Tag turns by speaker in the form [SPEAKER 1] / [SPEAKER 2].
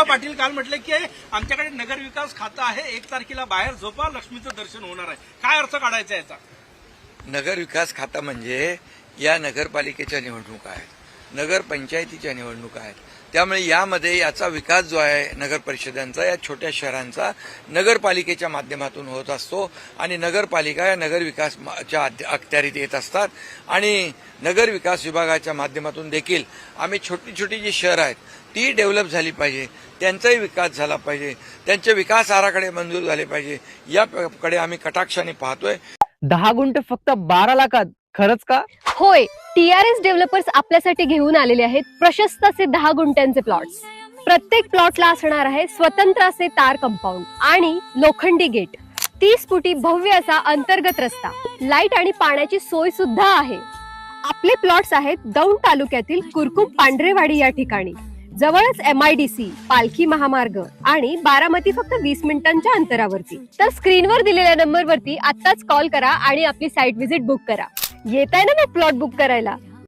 [SPEAKER 1] बाबूराव पाटील काल म्हटले की आमच्याकडे नगर विकास खातं आहे. एक तारखेला बाहेर झोपा लक्ष्मीचं दर्शन होणार आहे. काय अर्थ काढायचा याचा?
[SPEAKER 2] नगर विकास खाता म्हणजे या नगरपालिकेच्या निवडणुका आहेत नगरपंचायतीच्या निवडणुका आहेत. त्यामुळे यामध्ये याचा विकास जो आहे नगर परिषदांचा या छोट्या शहरांचा नगरपालिकेच्या माध्यमातून होत असतो आणि नगरपालिका या नगर विकासच्या अखत्यारीत येत असतात. आणि नगर विकास विभागाच्या माध्यमातून देखील आम्ही छोटी छोटी जी शहरं आहेत ती डेव्हलप झाली पाहिजे त्यांचाही विकास झाला पाहिजे त्यांचे विकास आराखडे मंजूर झाले पाहिजे याकडे आम्ही कटाक्षाने पाहतोय.
[SPEAKER 3] दहा गुंठ फक्त बारा लाखात खरंच का?
[SPEAKER 4] होय टीआरएस डेव्हलपर्स आपल्यासाठी घेऊन आलेले आहेत प्रशस्त असे दहा गुंठ्यांचे प्लॉट्स. प्रत्येक प्लॉटला असणार आहे स्वतंत्र असे तार कंपाऊंड आणि लोखंडी गेट. तीस फुटी भव्य असा अंतर्गत रस्ता. लाइट आणि पाण्याची सोय सुद्धा आहे. आपले प्लॉट्स आहेत दौंड तालुक्यातील कुरकुम पांढरेवाडी या ठिकाणी. जवळच एम आय डी सी पालखी महामार्ग आणि बारामती फक्त वीस मिनिटांच्या अंतरावरती. तर स्क्रीनवर दिलेल्या नंबरवरती आत्ताच कॉल करा आणि आपली साईट व्हिजिट बुक करा. येत आहे ना मग प्लॉट बुक करायला?